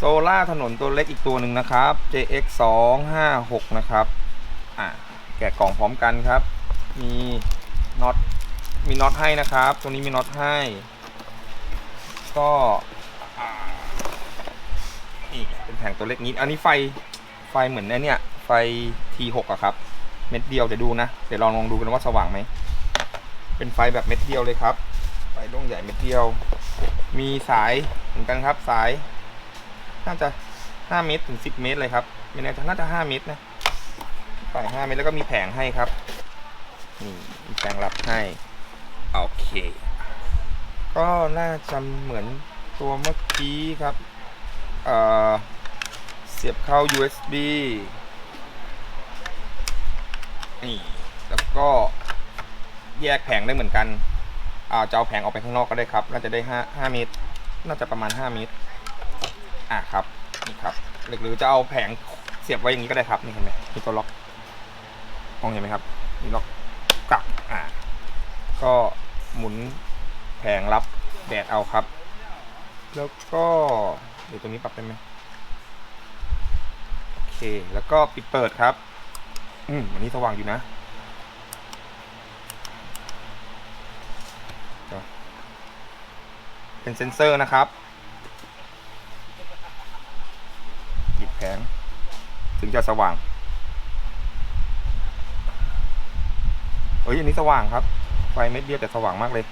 โซล่าถนนตัวเล็กอีกตัวหนึ่งนะครับ JX 2 5 6นะครับ อะ แกะกล่องพร้อมกันครับ มีน็อต มีน็อตให้นะครับ ตัวนี้มีน็อตให้ ก็นี่เป็นแผงตัวเล็กนี้ อันนี้ไฟ ไฟเหมือนไอ้เนี่ยไฟ T6 อะครับ เม็ดเดียวเดี๋ยวดูนะ เดี๋ยวลองลองดูกันว่าสว่างไหม เป็นไฟแบบเม็ดเดียวเลยครับ ไฟดวงใหญ่เม็ดเดียว มีสายเหมือนกันครับสาย น่าจะ5เมตรถึง10เมตรเลยครับไม่แน่ใจน่าจะ5เมตรนะสาย5เมตรแล้วก็มีแผงให้ครับนี่มีแผงรับให้โอเค ก็น่าจะเหมือนตัวเมื่อกี้ครับเเสียบเข้า USB นี่แล้วก็แยกแผงได้เหมือนกันอาจะเอาแผงออกไปข้างนอกก็ได้ครับ น่าจะได้5 5เมตร น่าจะประมาณ 5 เมตร อะครับนี่ครับหรือจะเอาแผงเสียบไว้อย่างนี้ก็ได้ครับนี่เห็นไหมมีตัวล็อกมองเห็นไหมครับมีล็อกกลับอ่าก็หมุนแผงรับแดดเอาครับ แล้วก็เดี๋ยวตรงนี้ปรับได้ไหมโอเคแล้วก็ปิดเปิดครับ อืมวันนี้สว่างอยู่นะเป็นเซ็นเซอร์นะครับปิด แผง ถึงจะสว่างเฮ้ยอันนี้สว่างครับ ไฟเม็ดเดียวแต่สว่างมากเลย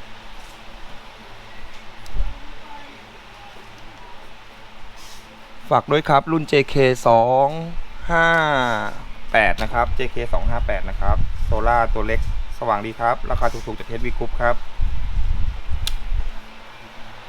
ฝากด้วยครับรุ่น JK 2 5 8 นะครับ JK 2 5 8 นะครับ โซล่าตัวเล็กสว่างดีครับ ราคาถูกๆจากเทสวีกรุ๊ปครับ